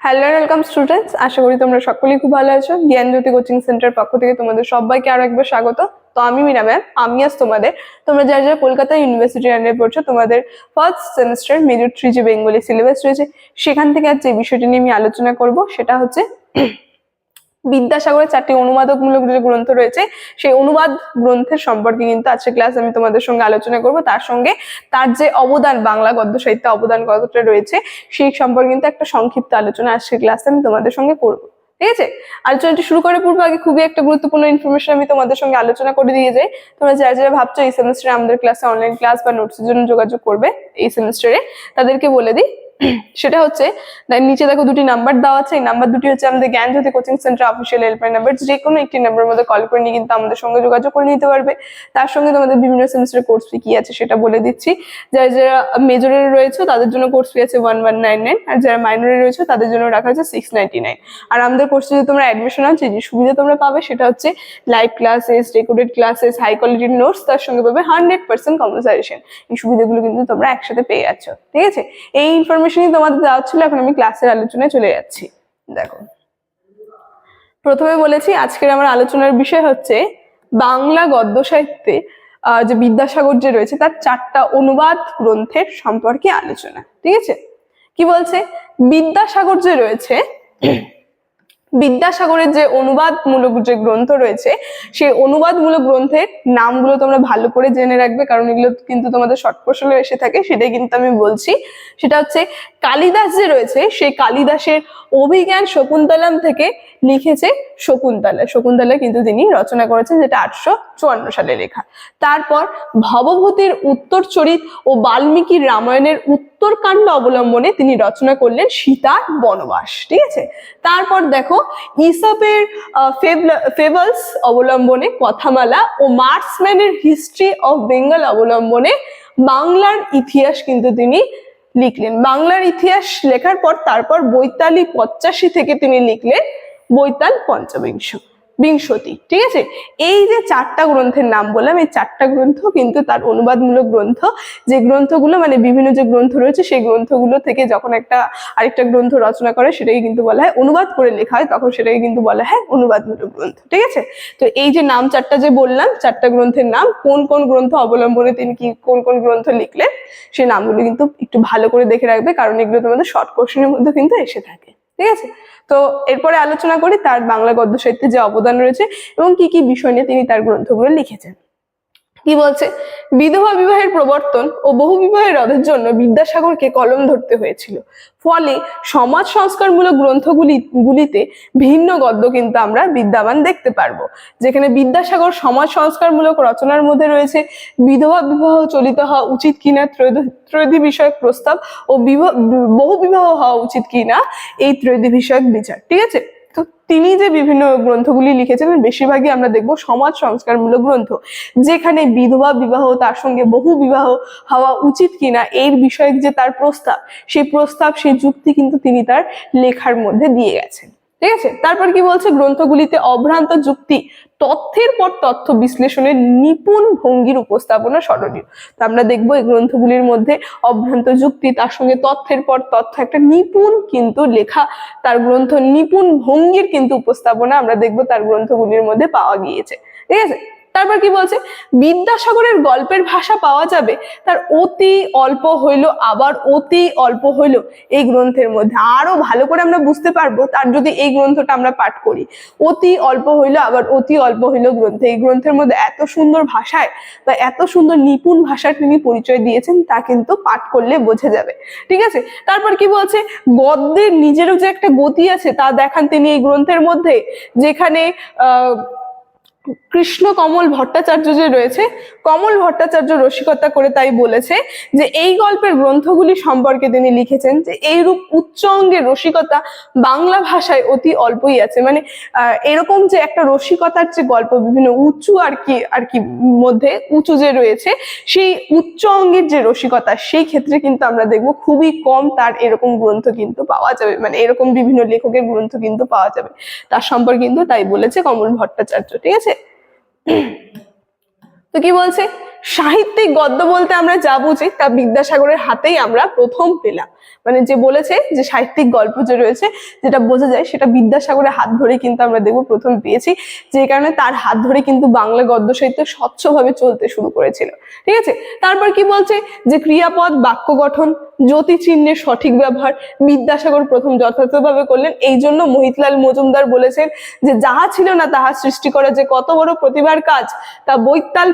Hello welcome students আশা করি তোমরা সকলেই খুব ভালো আছো। জ্ঞান জ্যোতি কোচিং সেন্টার পক্ষ থেকে তোমাদের সবাইকে আরও একবার স্বাগত। তো আমি মিনা ম্যাম আমি আজ তোমাদের, তোমরা যারা যারা কলকাতা ইউনিভার্সিটি আন্ডারে পড়ছো, তোমাদের ফার্স্ট সেমিস্টার মেজর থ্রি যে বেঙ্গলি সিলেবাস রয়েছে, সেখান থেকে আজ যে বিষয়টি নিয়ে আমি আলোচনা করব, সেটা হচ্ছে বিদ্যাসাগরের চারটি অনুবাদকমূলক যে গ্রন্থ রয়েছে, সেই অনুবাদ গ্রন্থের সম্পর্কে কিন্তু আজকে ক্লাস আমি তোমাদের সঙ্গে আলোচনা করব। তার সঙ্গে তার যে অবদান, বাংলা গদ্য সাহিত্যে অবদান কতটা রয়েছে, সেই সম্পর্কে কিন্তু একটা সংক্ষিপ্ত আলোচনা আজকে ক্লাসে আমি তোমাদের সঙ্গে করব। ঠিক আছে? আলোচনাটি শুরু করার পূর্বে আগে খুবই একটা গুরুত্বপূর্ণ ইনফরমেশন আমি তোমাদের সঙ্গে আলোচনা করে দিয়ে যাই। তোমরা যারা যারা ভাবছ এই সেমিস্টারে আমাদের ক্লাসে অনলাইন ক্লাস বা নোটসের জন্য যোগাযোগ করবে, এই সেমিস্টারে তাদেরকে বলে দিই। সেটা হচ্ছে নিচে দেখো দুটি নাম্বার দেওয়া আছে। এই নাম্বার দুটি হচ্ছে আমাদের Gyan Jyoti coaching centre official helpline number যে কোনো একটি নাম্বারের মধ্যে কল করে নিয়ে কিন্তু আমাদের সঙ্গে যোগাযোগ করে নিতে পারবে। তার সঙ্গে তোমাদের বিভিন্ন সেমিস্টারের কোর্স ফি কি আছে সেটা বলে দিচ্ছি। যারা যারা মেজরে রয়েছে, তাদের জন্য কোর্স ফি আছে ওয়ান ওয়ান নাইন নাইন আর যারা মাইনরে রয়েছে, তাদের জন্য রাখা হচ্ছে সিক্স নাইনটি নাইন আর আমাদের কোর্সে যদি তোমরা অ্যাডমিশন আছে, যে সুবিধা তোমরা পাবে, সেটা হচ্ছে live classes recorded classes high কোয়ালিটির নোটস তার সঙ্গে পাবে হান্ড্রেড পার্সেন্ট কম্পালসারেশন এই সুবিধাগুলো কিন্তু তোমরা একসাথে পেয়ে যাচ্ছ। ঠিক আছে? এই ইনফরমেশনই তোমাদের দেওয়া ছিল, এখন আমি ক্লাসের আলোচনায় চলে যাচ্ছি। দেখো। প্রথমে বলেছি, আজকের আমার আলোচনার বিষয় হচ্ছে বাংলা গদ্য সাহিত্যে যে বিদ্যাসাগর যে রয়েছে, তার চারটা অনুবাদ গ্রন্থের সম্পর্কে আলোচনা, ঠিক আছে? কি বলছে? বিদ্যাসাগর যে রয়েছে বিদ্যাসাগরের যে অনুবাদমূলক যে গ্রন্থ রয়েছে, সেই অনুবাদমূলক গ্রন্থের নামগুলো তোমরা ভালো করে জেনে রাখবে, কারণ এগুলো কিন্তু তোমাদের শর্ট কোশ্চেনে এসে থাকে, সেটাই কিন্তু আমি বলছি। সেটা হচ্ছে কালিদাস যে রয়েছে, সেই কালিদাসের অভিজ্ঞান শকুন্তলাম থেকে লিখেছে শকুন্তলা। শকুন্তলা কিন্তু তিনি রচনা করেছেন, যেটা আটশো চুয়ান্ন সালে লেখা। তারপর ভবভূতির উত্তর চরিত ও বাল্মীকির রামায়ণের উত্তরকাণ্ড অবলম্বনে তিনি রচনা করলেন সীতার বনবাস, ঠিক আছে? তারপর দেখো, ইসপের ফেবলস অবলম্বনে কথামালা ও মার্কসম্যানের হিস্ট্রি অফ বেঙ্গল অবলম্বনে বাংলার ইতিহাস কিন্তু তিনি লিখলেন। বাংলার ইতিহাস লেখার পর তারপর বৈতালি পঁচাশি থেকে তিনি লিখলেন বৈতাল পঞ্চবিংশ। বিংশতি, ঠিক আছে? এই যে চারটা গ্রন্থের নাম বললাম, এই চারটা গ্রন্থ কিন্তু তার অনুবাদমূলক গ্রন্থ। যে গ্রন্থগুলো মানে বিভিন্ন যে গ্রন্থ রয়েছে, সেই গ্রন্থগুলো থেকে যখন একটা আরেকটা গ্রন্থ রচনা করে, সেটাকে কিন্তু বলা হয় অনুবাদ করে লেখা হয়, তখন সেটাকে কিন্তু বলা হয় অনুবাদমূলক গ্রন্থ, ঠিক আছে? তো এই যে নাম চারটা যে বললাম, চারটা গ্রন্থের নাম, কোন কোন গ্রন্থ অবলম্বনে তিনি কি, কোন কোন গ্রন্থ লিখলেন সেই নামগুলো কিন্তু একটু ভালো করে দেখে রাখবে, কারণ এগুলো তোমাদের শর্ট কোশ্চেনের মধ্যে কিন্তু এসে থাকে। ঠিক আছে? তো এরপরে আলোচনা করি তার বাংলা গদ্য সাহিত্যে যে অবদান রয়েছে এবং কি কি বিষয় নিয়ে তিনি তার গ্রন্থগুলো লিখেছেন। কি বলছে? বিধবা বিবাহের প্রবর্তন ও বহু বিবাহের রদের জন্য বিদ্যাসাগরকে কলম ধরতে হয়েছিল। ফলে সমাজ সংস্কারমূলক গ্রন্থগুলি, গুলিতে ভিন্ন গদ্য কিন্তু আমরা বিদ্যমান দেখতে পারব। যেখানে বিদ্যাসাগর সমাজ সংস্কারমূলক রচনার মধ্যে রয়েছে, বিধবা বিবাহ চলিত হওয়া উচিত কিনা ত্রয়োধি বিষয়ক প্রস্তাব ও বিবাহ বহু বিবাহ হওয়া উচিত কিনা, এই ত্রয়োধি বিষয়ক বিচার। ঠিক আছে? তিনি যে বিভিন্ন গ্রন্থগুলি লিখেছেন বেশিরভাগই আমরা দেখব সমাজ সংস্কারমূলক গ্রন্থ। যেখানে বিধবা বিবাহ, তার সঙ্গে বহু বিবাহ হওয়া উচিত কিনা, এর বিষয়ে যে তার প্রস্তাব, সেই প্রস্তাব, সেই যুক্তি কিন্তু তিনি তার লেখার মধ্যে দিয়ে গেছেন। ঠিক আছে? তারপর কি বলছে? গ্রন্থগুলিতে অভ্রান্ত যুক্তি, তথ্যের পর তথ্য বিশ্লেষণের নিপুণ ভঙ্গির উপস্থাপনা স্মরণীয়। তো আমরা দেখব এই গ্রন্থগুলির মধ্যে অভ্রান্ত যুক্তি, তার সঙ্গে তথ্যের পর তথ্য, একটা নিপুণ কিন্তু লেখা, তার গ্রন্থ নিপুণ ভঙ্গির কিন্তু উপস্থাপনা আমরা দেখব তার গ্রন্থগুলির মধ্যে পাওয়া গিয়েছে। ঠিক আছে? তারপর কি বলছে? বিদ্যাসাগরের গল্পের ভাষা পাওয়া যাবে, তার অতি অল্প হইল, আবার অতি অল্প হইল এই গ্রন্থের মধ্যে। আরও ভালো করে আমরা বুঝতে পারব, তার যদি এই গ্রন্থটা আমরা পাঠ করি। অতি অল্প হইল, আবার অতি অল্প হইল গ্রন্থে। এই গ্রন্থের মধ্যে এত সুন্দর ভাষায় বা এত সুন্দর নিপুণ ভাষার তিনি পরিচয় দিয়েছেন, তা কিন্তু পাঠ করলে বোঝা যাবে। ঠিক আছে? তারপর কি বলছে? গদ্যের নিজেরও যে একটা গতি আছে, তা দেখান তিনি এই গ্রন্থের মধ্যে, যেখানে, আহ কৃষ্ণ কমল ভট্টাচার্য যে রয়েছে, কমল ভট্টাচার্য রসিকতা করে তাই বলেছে যে এই গল্পের গ্রন্থগুলি সম্পর্কে তিনি লিখেছেন যে এইরূপ উচ্চ অঙ্গের রসিকতা বাংলা ভাষায় অতি অল্পই আছে। মানে এরকম যে একটা রসিকতার যে গল্প, বিভিন্ন উঁচু আর কি আর কি মধ্যে উঁচু যে রয়েছে, সেই উচ্চ অঙ্গের যে রসিকতা, সেই ক্ষেত্রে কিন্তু আমরা দেখব খুবই কম তার এরকম গ্রন্থ কিন্তু পাওয়া যাবে। মানে এরকম বিভিন্ন লেখকের গ্রন্থ কিন্তু পাওয়া যাবে। তার সম্পর্কে কিন্তু তাই বলেছে কমল ভট্টাচার্য। ঠিক আছে? তো কি বলছে? সাহিত্যিক গদ্য বলতে আমরা যা বুঝি, তা বিদ্যাসাগরের হাতেই আমরা প্রথম পেলাম। মানে যে বলেছে যে সাহিত্যিক গল্প যে রয়েছে, যেটা বোঝা যায়, সেটা বিদ্যাসাগরের হাত ধরে কিন্তু আমরা দেখব প্রথম পেয়েছি, যে কারণে তার হাত ধরে কিন্তু বাংলা গদ্য সাহিত্য স্বচ্ছভাবে চলতে শুরু করেছিল। ঠিক আছে? তারপর কি বলছে? যে ক্রিয়াপদ, বাক্য গঠন জ্যোতি চিহ্নের সঠিক ব্যবহার বিদ্যাসাগর প্রথম যথাযথভাবে করলেন। এই জন্য মহিতলাল মজুমদার বলেছেন যে যাহা ছিল না তাহা সৃষ্টি করা যে কত বড় প্রতিভার কাজ, তা বৈতাল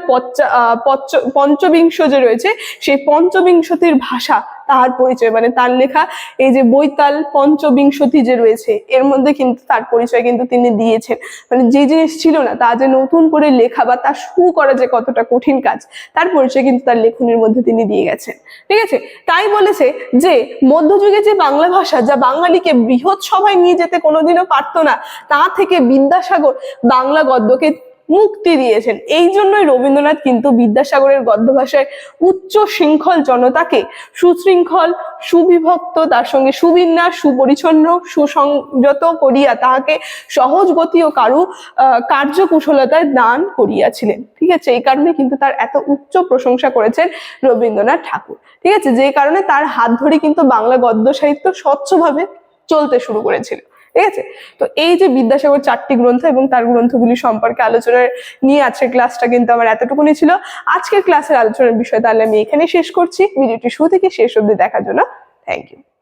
পঞ্চবিংশ যে রয়েছে, সেই পঞ্চবিংশতির ভাষা তাহার পরিচয়। মানে তার লেখা এই যে বৈতাল পঞ্চবিংশতি যে রয়েছে, এর মধ্যে কিন্তু তার পরিচয় কিন্তু তিনি দিয়েছেন। মানে যে জিনিস ছিল না, তা যে নতুন করে লেখা বা তা শুরু করা যে কতটা কঠিন কাজ, তার পরিচয় কিন্তু তার লেখনের মধ্যে তিনি দিয়ে গেছেন। ঠিক আছে? তাই বলেছে যে, মধ্যযুগে যে বাংলা ভাষা, যা বাঙালিকে বৃহৎ সভায় নিয়ে যেতে কোনোদিনও পারতো না, তা থেকে বিদ্যাসাগর বাংলা গদ্যকে মুক্তি দিয়েছেন। এই জন্যই রবীন্দ্রনাথ কিন্তু বিদ্যাসাগরের গদ্য ভাষায় উচ্চ শৃঙ্খল জনতাকে সুশৃঙ্খল, সুবিভক্ত, তার সঙ্গে সুবিন্যাস, সুপরিচ্ছন্ন, সুসংযত করিয়া তাহাকে সহজ গতি ও কারু কার্যকুশলতায় দান করিয়াছিলেন। ঠিক আছে? এই কারণে কিন্তু তার এত উচ্চ প্রশংসা করেছেন রবীন্দ্রনাথ ঠাকুর। ঠিক আছে? যে কারণে তার হাত ধরে কিন্তু বাংলা গদ্য সাহিত্য স্বচ্ছভাবে চলতে শুরু করেছিল। ঠিক আছে? তো এই যে বিদ্যাসাগর চারটি গ্রন্থ এবং তার গ্রন্থগুলি সম্পর্কে আলোচনা নিয়ে আজকের ক্লাসটা কিন্তু আমার এতটুকুনি ছিল। আজকের ক্লাসের আলোচনার বিষয় তাহলে আমি এখানে শেষ করছি। ভিডিওটি শুরু থেকে শেষ অব্দি দেখার জন্য থ্যাংক ইউ